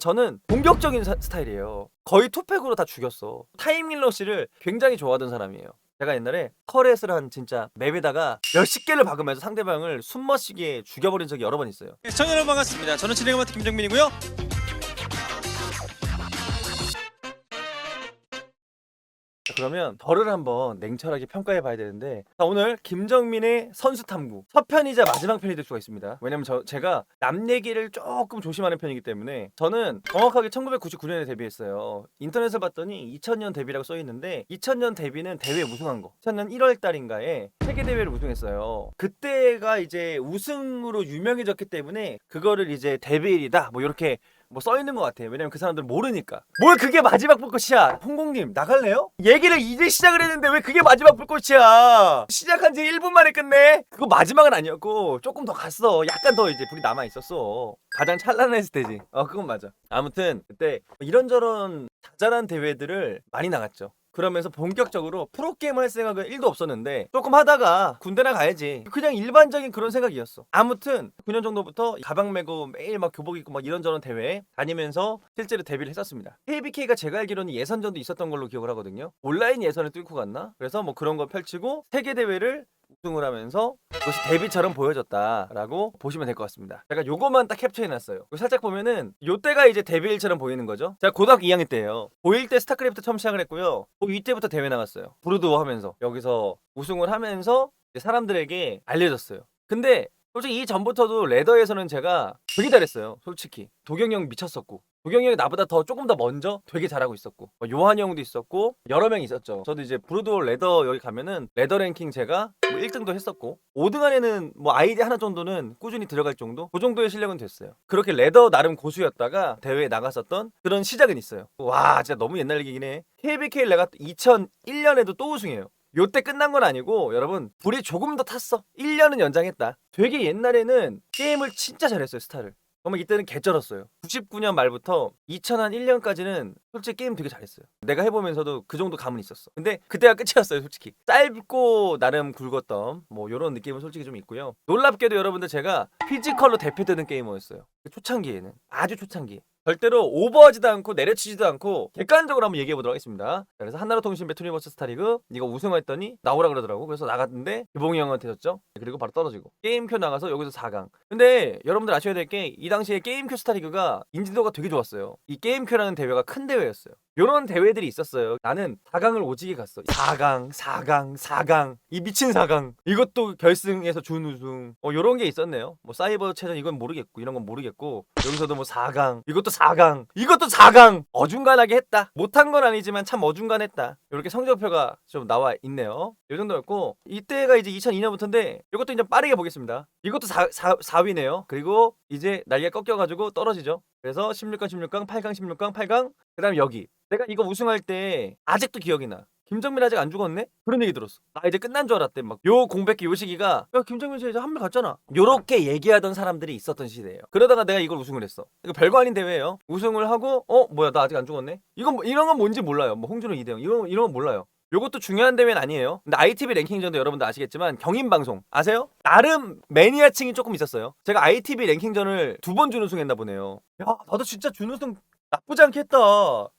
저는 공격적인 사- 스타일이에요. 거의 투팩으로 다 죽였어. 타이밍러 씨를 굉장히 좋아하던 사람이에요. 제가 옛날에 커렛을 한 진짜 맵에다가 몇십 개를 박으면서 상대방을 숨머시게 죽여버린 적이 여러 번 있어요. 시청자 여러분 반갑습니다. 저는 맡은 김정민이고요. 그러면 저를 한번 냉철하게 평가해 봐야 되는데 자, 오늘 김정민의 선수 탐구 첫 편이자 마지막 편이 될 수가 있습니다. 왜냐면 저 제가 남 얘기를 조금 조심하는 편이기 때문에 저는 정확하게 1999년에 데뷔했어요. 인터넷을 봤더니 2000년 데뷔라고 써 있는데 2000년 데뷔는 대회 우승한 거. 2000년 1월 달인가에 세계 대회를 우승했어요. 그때가 이제 우승으로 유명해졌기 때문에 그거를 이제 데뷔일이다 뭐 이렇게 뭐 써 있는 것 같아요. 왜냐면 그 사람들은 모르니까. 뭘 그게 마지막 불꽃이야? 홍콩님 나갈래요? 얘기를 이제 시작을 했는데 왜 그게 마지막 불꽃이야? 시작한 지 1분 만에 끝내? 그거 마지막은 아니었고 조금 더 갔어. 약간 더 이제 불이 남아 있었어. 가장 찬란했을 때지. 어 그건 맞아. 아무튼 그때 이런저런 자잘한 대회들을 많이 나갔죠. 그러면서 본격적으로 프로게임 할 생각은 1도 없었는데 조금 하다가 군대나 가야지. 그냥 일반적인 그런 생각이었어. 아무튼 9년 정도부터 가방 메고 매일 막 교복 입고 막 이런저런 대회 다니면서 실제로 데뷔를 했었습니다. KBK가 제가 알기로는 예선전도 있었던 걸로 기억을 하거든요. 온라인 예선을 뚫고 갔나? 그래서 뭐 그런 걸 펼치고 세계대회를 우승을 하면서 그것이 데뷔처럼 보여졌다라고 보시면 될 것 같습니다. 제가 요거만 딱 캡처해놨어요. 살짝 보면은 요때가 이제 데뷔일처럼 보이는 거죠. 제가 고등학교 2학년 때예요. 고1 때 스타크래프트 처음 시작을 했고요. 고2 때부터 대회 나갔어요. 브루도 하면서 여기서 우승을 하면서 사람들에게 알려졌어요. 근데 솔직히 이 전부터도 레더에서는 제가 되게 잘했어요. 솔직히 도경이 형 미쳤었고 도경이 형이 나보다 더 조금 더 먼저 되게 잘하고 있었고 뭐 요한이 형도 있었고 여러 명 있었죠. 저도 이제 브루도 레더 여기 가면은 레더 랭킹 제가 뭐 1등도 했었고 5등 안에는 뭐 아이디 하나 정도는 꾸준히 들어갈 정도 그 정도의 실력은 됐어요. 그렇게 레더 나름 고수였다가 대회에 나갔었던 그런 시작은 있어요. 와 진짜 너무 옛날 얘기긴 해. KBK 내가 2001년에도 또 우승해요. 요때 끝난 건 아니고 여러분 불이 조금 더 탔어. 1년은 연장했다. 되게 옛날에는 게임을 진짜 잘했어요 스타를. 정말 이때는 개쩔었어요. 99년 말부터 2001년까지는 솔직히 게임 되게 잘했어요. 내가 해보면서도 그 정도 감은 있었어. 근데 그때가 끝이었어요 솔직히. 짧고 나름 굵었던 뭐 요런 느낌은 솔직히 좀 있고요. 놀랍게도 여러분들 제가 피지컬로 대표되는 게이머였어요. 초창기에는. 아주 초창기 절대로 오버하지도 않고 내려치지도 않고 객관적으로 한번 얘기해 보도록 하겠습니다. 자, 그래서 한나라통신 배투니버스 스타리그 이거 우승했더니 나오라 그러더라고. 그래서 나갔는데 기봉이 형한테 졌죠. 그리고 바로 떨어지고 게임큐 나가서 여기서 4강. 근데 여러분들 아셔야 될 게 이 당시에 게임큐 스타리그가 인지도가 되게 좋았어요. 이 게임큐라는 대회가 큰 대회였어요. 요런 대회들이 있었어요. 나는 4강을 오지게 갔어. 4강, 4강, 4강. 이 미친 4강. 이것도 결승에서 준우승. 어, 요런 게 있었네요. 뭐 사이버 체전 이건 모르겠고 이런 건 모르겠고 여기서도 뭐 4강. 이것도 4강. 이것도 4강. 어중간하게 했다. 못한 건 아니지만 참 어중간했다. 이렇게 성적표가 좀 나와 있네요. 이 정도였고 이때가 이제 2002년부터인데 이것도 이제 빠르게 보겠습니다. 이것도 4, 4, 4위네요. 그리고 이제 날개 꺾여가지고 떨어지죠. 그래서 16강, 16강, 8강, 16강, 8강. 그다음 여기. 내가 이거 우승할 때 아직도 기억이 나. 김정민 아직 안 죽었네? 그런 얘기 들었어. 나 이제 끝난 줄 알았대. 막 요 공백기 요 시기가 야 김정민 씨 이제 한물 갔잖아. 요렇게 얘기하던 사람들이 있었던 시대예요. 그러다가 내가 이걸 우승을 했어. 이거 별거 아닌 대회예요. 우승을 하고 어 뭐야 나 아직 안 죽었네. 이건 뭐- 이런 건 뭔지 몰라요. 뭐 홍준호 이대영 이런 이런 건 몰라요. 요것도 중요한 대회는 아니에요. 근데 ITV 랭킹전도 여러분들 아시겠지만 경인 방송 아세요? 나름 매니아층이 조금 있었어요. 제가 ITV 랭킹전을 두 번 준우승했나 보네요. 야 나도 진짜 준우승 나쁘지 않겠다.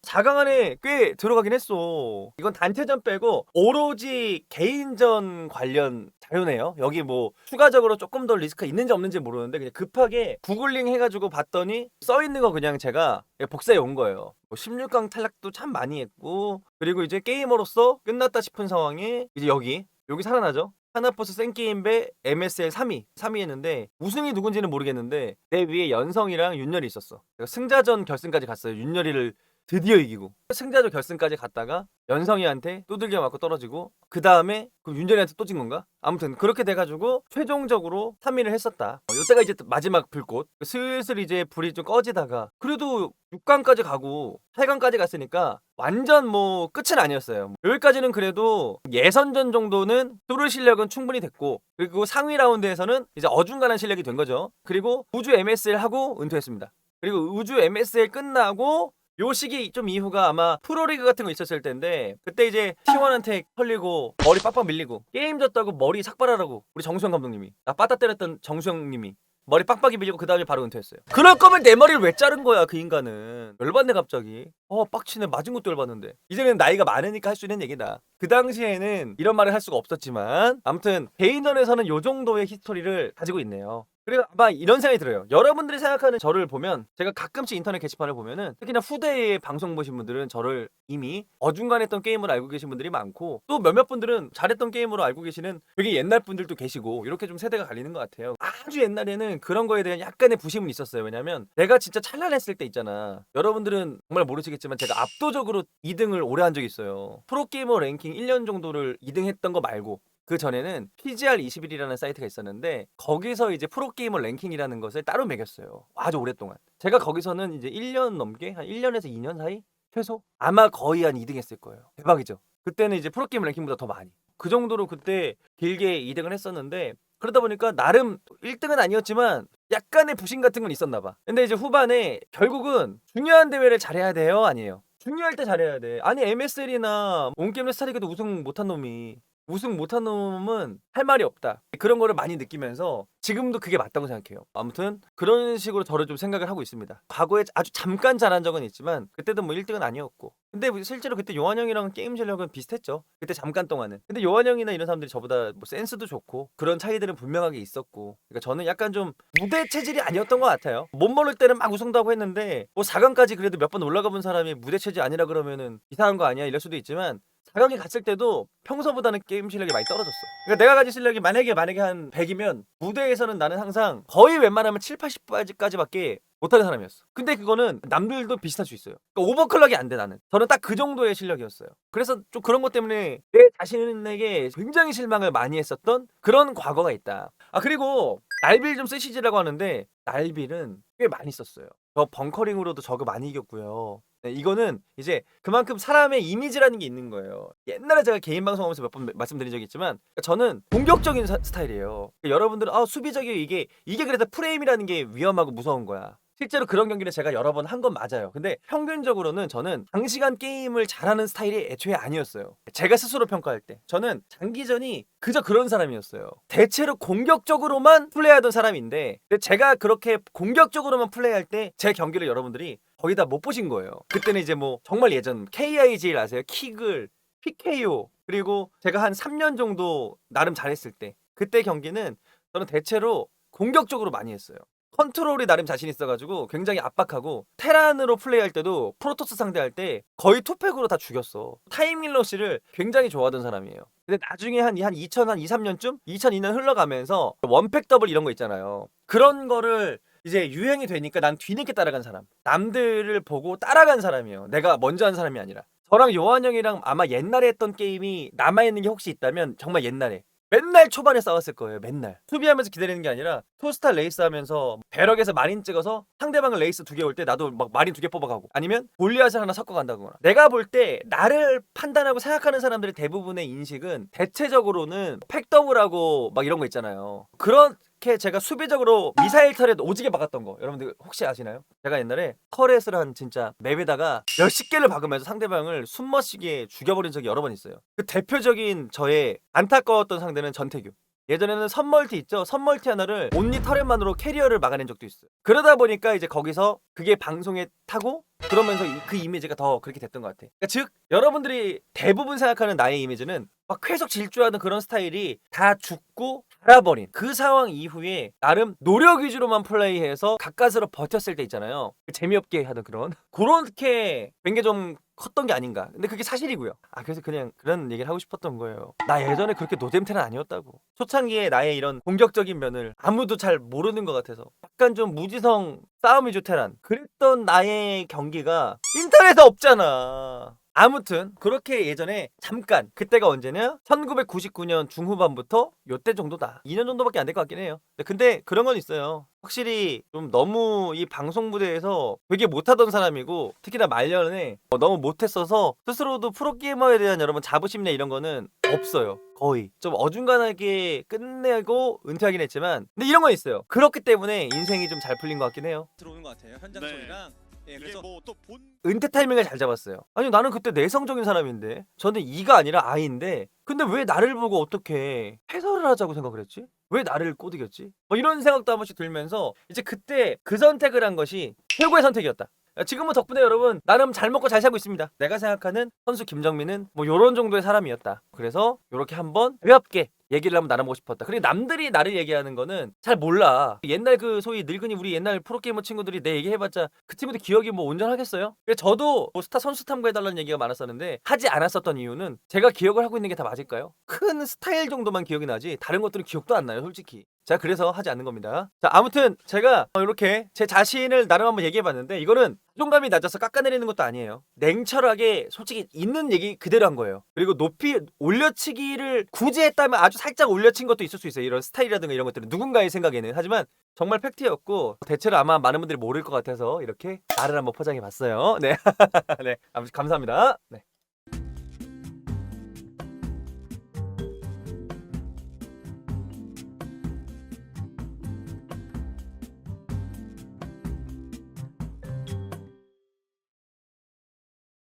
4강 안에 꽤 들어가긴 했어. 이건 단체전 빼고 오로지 개인전 관련 자료네요. 여기 뭐 추가적으로 조금 더 리스크가 있는지 없는지 모르는데 그냥 급하게 구글링 해가지고 봤더니 써 있는 거 그냥 제가 복사해 온 거예요. 뭐 16강 탈락도 참 많이 했고 그리고 이제 게이머로서 끝났다 싶은 상황에 이제 여기 여기 살아나죠. 하나버스 생게임배 MSL 3위 3위 했는데 우승이 누군지는 모르겠는데 내 위에 연성이랑 윤열이 있었어. 승자전 결승까지 갔어요 윤열이를 드디어 이기고 승자전 결승까지 갔다가 연성이한테 두들겨 맞고 떨어지고 그 다음에 그 윤열이한테 또 진 건가? 아무튼 그렇게 돼가지고 최종적으로 3위를 했었다 어, 이때가 이제 마지막 불꽃 슬슬 이제 불이 좀 꺼지다가 그래도 6강까지 가고 8강까지 갔으니까 완전 뭐 끝은 아니었어요. 여기까지는 그래도 예선전 정도는 뚫을 실력은 충분히 됐고 그리고 상위 라운드에서는 이제 어중간한 실력이 된 거죠. 그리고 우주 MSL 하고 은퇴했습니다. 그리고 우주 MSL 끝나고 요 시기 좀 이후가 아마 프로리그 같은 거 있었을 텐데 그때 이제 T1한테 털리고 머리 빡빡 밀리고 게임 졌다고 머리 삭발하라고 우리 정수영 감독님이 나 빠따 때렸던 정수영님이 머리 빡빡이 밀리고 그 다음에 바로 은퇴했어요. 그럴 거면 내 머리를 왜 자른 거야 그 인간은. 열받네 갑자기. 어 빡치네 맞은 것도 열받는데. 이제는 나이가 많으니까 할 수 있는 얘기다. 그 당시에는 이런 말을 할 수가 없었지만 아무튼 개인전에서는 요 정도의 히스토리를 가지고 있네요. 그리고 아마 이런 생각이 들어요. 여러분들이 생각하는 저를 보면 제가 가끔씩 인터넷 게시판을 보면은 특히나 후대의 방송 보신 분들은 저를 이미 어중간했던 게임을 알고 계신 분들이 많고 또 몇몇 분들은 잘했던 게임으로 알고 계시는 되게 옛날 분들도 계시고 이렇게 좀 세대가 갈리는 것 같아요. 아주 옛날에는 그런 거에 대한 약간의 부심은 있었어요. 왜냐면 내가 진짜 찬란했을 때 있잖아. 여러분들은 정말 모르시겠지만 제가 압도적으로 2등을 오래 한 적이 있어요. 프로게이머 랭킹 1년 정도를 2등 했던 거 말고 그 전에는 PGR21이라는 사이트가 있었는데 거기서 이제 프로게이머 랭킹이라는 것을 따로 매겼어요. 아주 오랫동안. 제가 거기서는 이제 1년 넘게 한 1년에서 2년 사이 최소 아마 거의 한 2등 했을 거예요. 대박이죠. 그때는 이제 프로게이머 랭킹보다 더 많이. 그 정도로 그때 길게 2등을 했었는데 그러다 보니까 나름 1등은 아니었지만 약간의 부심 같은 건 있었나 봐. 근데 이제 후반에 결국은 중요한 대회를 잘해야 돼요, 아니에요? 중요할 때 잘해야 돼. 아니 MSL이나 온게임 스타리그도 우승 못한 놈이 우승 못한 놈은 할 말이 없다. 그런 거를 많이 느끼면서 지금도 그게 맞다고 생각해요. 아무튼 그런 식으로 저를 좀 생각을 하고 있습니다. 과거에 아주 잠깐 잘한 적은 있지만 그때도 뭐 1등은 아니었고. 근데 뭐 실제로 그때 요한 형이랑 게임 실력은 비슷했죠. 그때 잠깐 동안은. 근데 요한 형이나 이런 사람들이 저보다 뭐 센스도 좋고 그런 차이들은 분명하게 있었고. 그러니까 저는 약간 좀 무대 체질이 아니었던 것 같아요. 못 모를 때는 막 우승도 하고 했는데 뭐 4강까지 그래도 몇 번 올라가 본 사람이 무대 체질 아니라 그러면은 이상한 거 아니야 이럴 수도 있지만 4강에 갔을 때도 평소보다는 게임 실력이 많이 떨어졌어. 그러니까 내가 가진 실력이 만약에 만약에 한 100이면 무대에서는 나는 항상 거의 웬만하면 7, 80까지밖에 못하는 사람이었어. 근데 그거는 남들도 비슷할 수 있어요. 그러니까 오버클럭이 안 돼 나는. 저는 딱 그 정도의 실력이었어요. 그래서 좀 그런 것 때문에 내 자신에게 굉장히 실망을 많이 했었던 그런 과거가 있다. 아 그리고 날빌 좀 쓰시지라고 하는데 날빌은 꽤 많이 썼어요. 저 벙커링으로도 저거 많이 이겼고요. 네, 이거는 이제 그만큼 사람의 이미지라는 게 있는 거예요. 옛날에 제가 개인 방송하면서 몇 번 말씀드린 적이 있지만 저는 공격적인 사- 스타일이에요. 그러니까 여러분들은 아 수비적이에요 이게 이게 그래서 프레임이라는 게 위험하고 무서운 거야. 실제로 그런 경기를 제가 여러 번 한 건 맞아요. 근데 평균적으로는 저는 장시간 게임을 잘하는 스타일이 애초에 아니었어요. 제가 스스로 평가할 때 저는 장기전이 그저 그런 사람이었어요. 대체로 공격적으로만 플레이하던 사람인데 제가 그렇게 공격적으로만 플레이할 때 제 경기를 여러분들이 거의 다 못 보신 거예요. 그때는 이제 뭐 정말 예전 KIGL 아세요? 킥을 PKO 그리고 제가 한 3년 정도 나름 잘했을 때 그때 경기는 저는 대체로 공격적으로 많이 했어요. 컨트롤이 나름 자신 있어가지고 굉장히 압박하고 테란으로 플레이할 때도 프로토스 상대할 때 거의 투팩으로 다 죽였어. 타이밍 러시를 굉장히 좋아하던 사람이에요. 근데 나중에 한, 한 2000, 한 2, 3년쯤? 2002년 흘러가면서 원팩 더블 이런 거 있잖아요. 그런 거를 이제 유행이 되니까 난 뒤늦게 따라간 사람. 남들을 보고 따라간 사람이에요. 내가 먼저 한 사람이 아니라. 저랑 요한 형이랑 아마 옛날에 했던 게임이 남아있는 게 혹시 있다면 정말 옛날에. 맨날 초반에 싸웠을 거예요. 맨날. 수비하면서 기다리는 게 아니라 토스타 레이스 하면서 배럭에서 마린 찍어서 상대방을 레이스 두 개 올 때 나도 막 마린 두 개 뽑아가고 아니면 골리앗을 하나 섞어 간다거나 내가 볼 때 나를 판단하고 생각하는 사람들의 대부분의 인식은 대체적으로는 팩더블하고 막 이런 거 있잖아요. 그 렇게 제가 수비적으로 미사일 터렛 오지게 박았던 거 여러분들 혹시 아시나요? 제가 옛날에 터렛을 한 진짜 맵에다가 몇십 개를 박으면서 상대방을 숨머시게 죽여버린 적이 여러 번 있어요. 그 대표적인 저의 안타까웠던 상대는 전태규. 예전에는 선멀티 있죠? 선멀티 하나를 온리 터렛만으로 캐리어를 막아낸 적도 있어요. 그러다 보니까 이제 거기서 그게 방송에 타고 그러면서 이- 그 이미지가 더 그렇게 됐던 것 같아. 그러니까 즉 여러분들이 대부분 생각하는 나의 이미지는 막 계속 질주하는 그런 스타일이 다 죽고 살아버린 그 상황 이후에 나름 노력 위주로만 플레이해서 가까스로 버텼을 때 있잖아요. 재미없게 하던 그런 그렇게 된게좀 컸던 게 아닌가. 근데 그게 사실이고요. 아 그래서 그냥 그런 얘기를 하고 싶었던 거예요. 나 예전에 그렇게 노잼테는 아니었다고. 초창기에 나의 이런 공격적인 면을 아무도 잘 모르는 것 같아서 약간 좀 무지성 싸움 위주 테란 그랬던 나의 경기가 인터넷에 없잖아. 아무튼 그렇게 예전에 잠깐 그때가 언제냐? 1999년 중후반부터 요때 정도다. 2년 정도밖에 안 될 것 같긴 해요. 근데- 그런 건 있어요. 확실히 좀 너무 이 방송 무대에서 되게 못하던 사람이고 특히나 말년에 어, 너무 못했어서 스스로도 프로게이머에 대한 여러분 자부심이나 이런 거는 없어요. 거의 좀 어중간하게 끝내고 은퇴하긴 했지만 근데 이런 건 있어요. 그렇기 때문에 인생이 좀 잘 풀린 것 같긴 해요. 들어오는 것 같아요. 현장 네. 소리랑 예, 그래서 뭐 또 본 은퇴 타이밍을 잘 잡았어요. 아니 나는 그때 내성적인 사람인데 저는 이가 아니라 아이인데 근데 왜 나를 보고 어떻게 해설을 하자고 생각을 했지? 왜 나를 꼬드겼지? 뭐 이런 생각도 한 번씩 들면서 이제 그때 그 선택을 한 것이 최고의 선택이었다. 지금은 덕분에 여러분 나름 잘 먹고 잘 살고 있습니다. 내가 생각하는 선수 김정민은 뭐 요런 정도의 사람이었다. 그래서 요렇게 한번 가볍게 얘기를 한번 나눠보고 싶었다. 그리고 남들이 나를 얘기하는 거는 잘 몰라. 옛날 그 소위 늙은이 우리 옛날 프로게이머 친구들이 내 얘기해봤자 그 친구들 기억이 뭐 온전하겠어요? 저도 뭐 스타 선수 탐구해달라는 얘기가 많았었는데 하지 않았었던 이유는 제가 기억을 하고 있는 게 다 맞을까요? 큰 스타일 정도만 기억이 나지 다른 것들은 기억도 안 나요 솔직히. 자 그래서 하지 않는 겁니다. 자 아무튼 제가 이렇게 제 자신을 나름 한번 얘기해봤는데 이거는 자존감이 낮아서 깎아내리는 것도 아니에요. 냉철하게 솔직히 있는 얘기 그대로 한 거예요. 그리고 높이 올려치기를 굳이 했다면 아주 살짝 올려친 것도 있을 수 있어요. 이런 스타일이라든가 이런 것들은 누군가의 생각에는 하지만 정말 팩트였고 대체로 아마 많은 분들이 모를 것 같아서 이렇게 나를 한번 포장해 봤어요. 네, 네, 아무튼 감사합니다. 네.